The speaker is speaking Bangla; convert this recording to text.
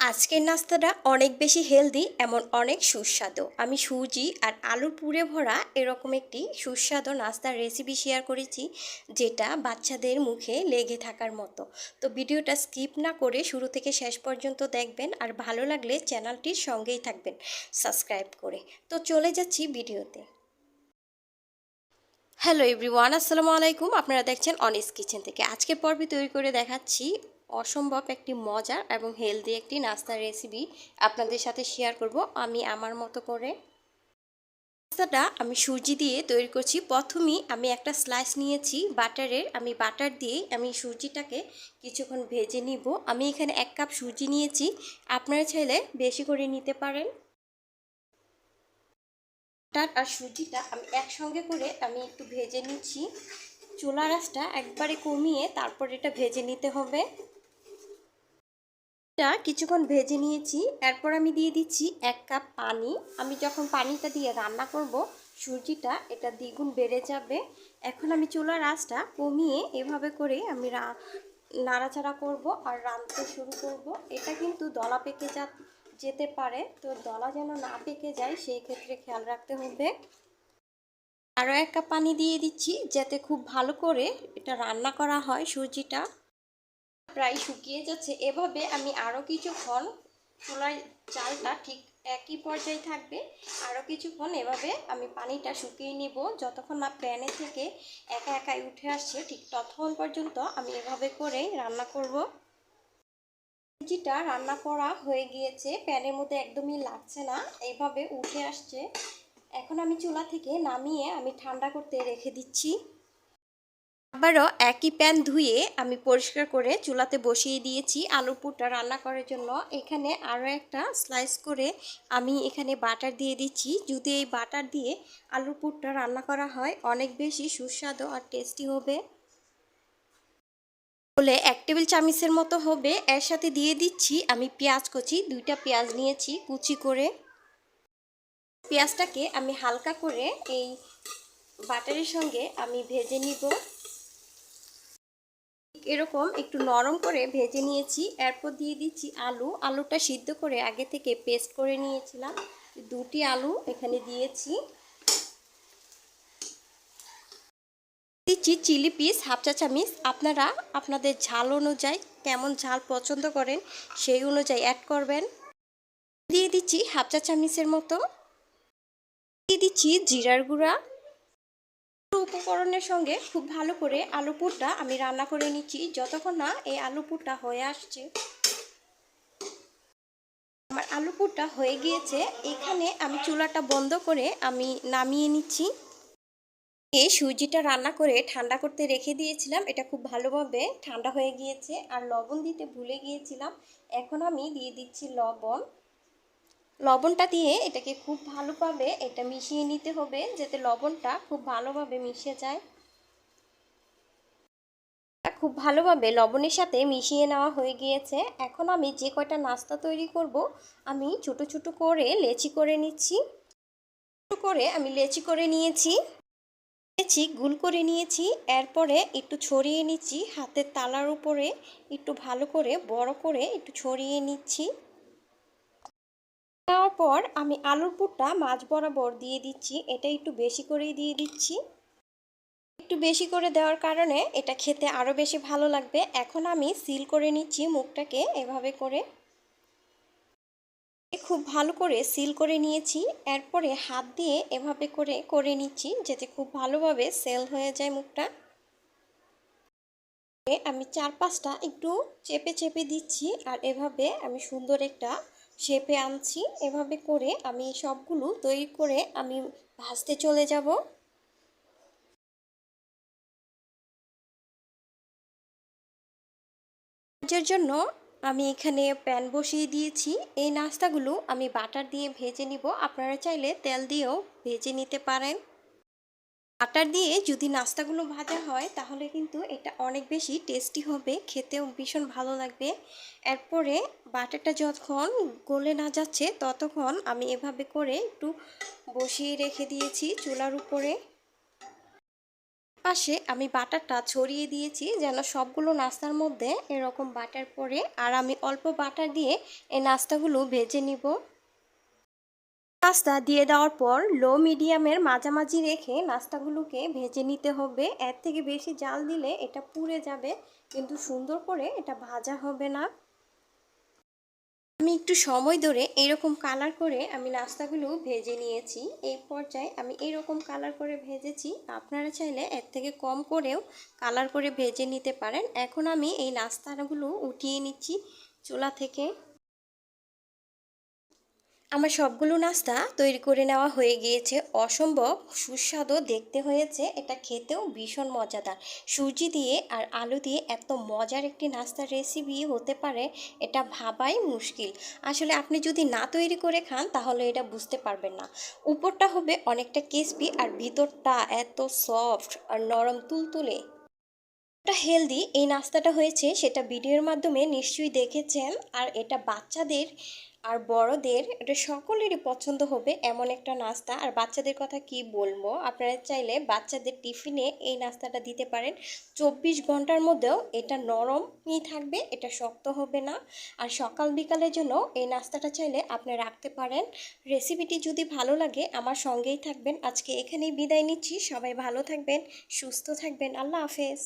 আজকের নাস্তাটা অনেক বেশি হেলদি, এমন অনেক সুস্বাদু। আমি সুজি আর আলুর পুরে ভরা এরকম একটি সুস্বাদু নাস্তার রেসিপি শেয়ার করেছি, যেটা বাচ্চাদের মুখে লেগে থাকার মতো। তো ভিডিওটা স্কিপ না করে শুরু থেকে শেষ পর্যন্ত দেখবেন, আর ভালো লাগলে চ্যানেলটির সঙ্গেই থাকবেন সাবস্ক্রাইব করে। তো চলে যাচ্ছি ভিডিওতে। হ্যালো এভরিওয়ান আসসালামু আলাইকুম। আপনারা দেখছেন অনিস কিচেন থেকে। আজকের পর্বে তৈরি করে দেখাচ্ছি অসম্ভব একটি মজার এবং হেলদি একটি নাস্তার রেসিপি আপনাদের সাথে শেয়ার করব আমি আমার মতো করে। নাস্তাটা আমি সুজি দিয়ে তৈরি করছি। প্রথমেই আমি একটা স্লাইস নিয়েছি বাটারের। আমি বাটার দিয়ে আমি সুজিটাকে কিছুক্ষণ ভেজে নিব। আমি এখানে এক কাপ সুজি নিয়েছি। আপনারা চাইলে বেশি করে নিতে পারেন। বাটার আর সুজিটা আমি একসঙ্গে করে আমি একটু ভেজে নিচ্ছি। চুলা রাসটা একবারে কমিয়ে তারপর এটা ভেজে নিতে হবে। এটা কিছুক্ষণ ভেজে নিয়েছি। এরপর আমি দিয়ে দিচ্ছি এক কাপ পানি। আমি যখন পানিটা দিয়ে রান্না করব সুজিটা এটা দ্বিগুণ বেড়ে যাবে। এখন আমি চুলার আঁচটা কমিয়ে এভাবে করে আমি নাড়াচাড়া করব আর রাঁধতে শুরু করব। এটা কিন্তু দলা পেকে যা যেতে পারে। তো দলা যেন না পেকে যায়, সেই ক্ষেত্রে খেয়াল রাখতে হবে। আরও এক কাপ পানি দিয়ে দিচ্ছি, যাতে খুব ভালো করে এটা রান্না করা হয় সুজিটা প্রায় শুকিয়ে যাচ্ছে। এভাবে আমি আরও কিছুক্ষণ চুলায় চালটা ঠিক একই পর্যায়ে থাকবে। আরও কিছুক্ষণ এভাবে আমি পানিটা শুকিয়ে নিব। যতক্ষণ না প্যানে থেকে একা একাই উঠে আসছে, ঠিক ততক্ষণ পর্যন্ত আমি এভাবে করেই রান্না করব। সুজিটা রান্না করা হয়ে গিয়েছে। প্যানের মধ্যে একদমই লাগছে না এইভাবে উঠে আসছে। এখন আমি চুলা থেকে নামিয়ে আমি ঠান্ডা করতে রেখে দিচ্ছি। আবারও একই প্যান ধুয়ে আমি পরিষ্কার করে চুলাতে বসিয়ে দিয়েছি আলু পুরটা রান্না করার জন্য। এখানে আরও একটা স্লাইস করে আমি এখানে বাটার দিয়ে দিচ্ছি। যদি এই বাটার দিয়ে আলু পুরটা রান্না করা হয়, অনেক বেশি সুস্বাদু আর টেস্টি হবে। বলে এক টেবিল চামিচের মতো হবে। এর সাথে দিয়ে দিচ্ছি আমি পেঁয়াজ কুচি, দুইটা পেঁয়াজ নিয়েছি কুচি করে। পেঁয়াজটাকে আমি হালকা করে এই বাটারের সঙ্গে আমি ভেজে নিব। এরকম একটু নরম করে ভেজে নিয়েছি। এরপর দিয়ে দিচ্ছি আলু। আলুটা সিদ্ধ করে আগে থেকে পেস্ট করে নিয়েছিলাম। দুটি আলু এখানে দিয়েছি। দিচ্ছি চিলি পিস, হাফ চা চামিচ। আপনারা আপনাদের ঝাল অনুযায়ী কেমন ঝাল পছন্দ করেন সেই অনুযায়ী অ্যাড করবেন। দিয়ে দিচ্ছি হাফ চা চামিচের মতো। দিয়ে দিচ্ছি জিরার গুঁড়া। উপকরণের সঙ্গে খুব ভালো করে আলু পুরটা আমি রান্না করে নিচ্ছি। যতক্ষণ না এই আলু পুরটা হয়ে আসছে। আমার আলু পুরটা হয়ে গিয়েছে। এখানে আমি চুলাটা বন্ধ করে আমি নামিয়ে নিচ্ছি। এই সুজিটা রান্না করে ঠান্ডা করতে রেখে দিয়েছিলাম। এটা খুব ভালোভাবে ঠান্ডা হয়ে গিয়েছে। আর লবণ দিতে ভুলে গিয়েছিলাম। এখন আমি দিয়ে দিচ্ছি লবণ। লবণটা দিয়ে এটাকে খুব ভালোভাবে এটা মিশিয়ে নিতে হবে, যাতে লবণটা খুব ভালোভাবে মিশে যায়। খুব ভালোভাবে লবণের সাথে মিশিয়ে নেওয়া হয়ে গিয়েছে। এখন আমি যে কয়টা নাস্তা তৈরি করব, আমি ছোট ছোট করে লেচি করে নিচ্ছি। ছোটো করে আমি লেচি করে নিয়েছি। নিয়েছি গুল করে নিয়েছি। এরপরে একটু ছড়িয়ে নিচ্ছি হাতের তালার উপরে। একটু ভালো করে বড় করে একটু ছড়িয়ে নিচ্ছি। দেওয়ার পর আমি আলুর পুরটা মাছ বরাবর দিয়ে দিচ্ছি। এটা একটু বেশি করেই দিয়ে দিচ্ছি। একটু বেশি করে দেওয়ার কারণে এটা খেতে আরও বেশি ভালো লাগবে। এখন আমি সিল করে নিচ্ছি মুখটাকে এভাবে করে। খুব ভালো করে সিল করে নিয়েছি। এরপরে হাত দিয়ে এভাবে করে করে নিচ্ছি যাতে খুব ভালোভাবে সেল হয়ে যায় মুখটা। আমি চার পাঁচটা একটু চেপে চেপে দিচ্ছি আর এভাবে আমি সুন্দর একটা শেপে আনছি। এভাবে করে আমি সবগুলো তৈরি করে আমি ভাজতে চলে যাব। ভাজার জন্য আমি এখানে প্যান বসিয়ে দিয়েছি। এই নাস্তাগুলো আমি বাটার দিয়ে ভেজে নিব। আপনারা চাইলে তেল দিয়েও ভেজে নিতে পারেন। বাটার দিয়ে যদি নাস্তাগুলো ভাজা হয়, তাহলে কিন্তু এটা অনেক বেশি টেস্টি হবে, খেতেও ভীষণ ভালো লাগবে। এরপরে বাটারটা যতক্ষণ গলে না যাচ্ছে, ততক্ষণ আমি এভাবে করে একটু বসিয়ে রেখে দিয়েছি চুলার উপরে। পাশে আমি বাটারটা ছড়িয়ে দিয়েছি, যেন সবগুলো নাস্তার মধ্যে এরকম বাটার পরে আর আমি অল্প বাটার দিয়ে এই নাস্তাগুলো ভেজে নিব। নাস্তা দিয়ে দেওয়ার পর লো মিডিয়ামের মাঝামাঝি রেখে নাস্তাগুলোকে ভেজে নিতে হবে। এর থেকে বেশি জাল দিলে এটা পুড়ে যাবে, কিন্তু সুন্দর করে এটা ভাজা হবে না। আমি একটু সময় ধরে এরকম কালার করে আমি নাস্তাগুলো ভেজে নিয়েছি। এই পর্যায়ে আমি এরকম কালার করে ভেজেছি। আপনারা চাইলে এর থেকে কম করেও কালার করে ভেজে নিতে পারেন। এখন আমি এই নাস্তাগুলো উঠিয়ে নিচ্ছি চুলা থেকে। আমার সবগুলো নাস্তা তৈরি করে নেওয়া হয়ে গিয়েছে। অসম্ভব সুস্বাদু, দেখতে হয়েছে। এটা খেতেও ভীষণ মজাদার। সুজি দিয়ে আর আলু দিয়ে এত মজার একটি নাস্তার রেসিপি হতে পারে, এটা ভাবাই মুশকিল। আসলে আপনি যদি না তৈরি করে খান, তাহলে এটা বুঝতে পারবেন না। উপরটা হবে অনেকটা ক্রিসপি আর ভিতরটা এত সফট আর নরম তুলতুলে। এটা হেলদি এই নাস্তাটা হয়েছে, সেটা ভিডিওর মাধ্যমে নিশ্চয়ই দেখেছেন। আর এটা বাচ্চাদের আর বড়দের এটা সকলেরই পছন্দ হবে এমন একটা নাস্তা। আর বাচ্চাদের কথা কি বলব? আপনারা চাইলে বাচ্চাদের টিফিনে এই নাস্তাটা দিতে পারেন। চব্বিশ ঘণ্টার মধ্যেও এটা নরমই থাকবে, এটা শক্ত হবে না। আর সকাল বিকালের জন্য এই নাস্তাটা চাইলে আপনি রাখতে পারেন। রেসিপিটি যদি ভালো লাগে আমার সঙ্গেই থাকবেন। আজকে এখানেই বিদায় নিচ্ছি। সবাই ভালো থাকবেন, সুস্থ থাকবেন। আল্লাহ হাফেজ।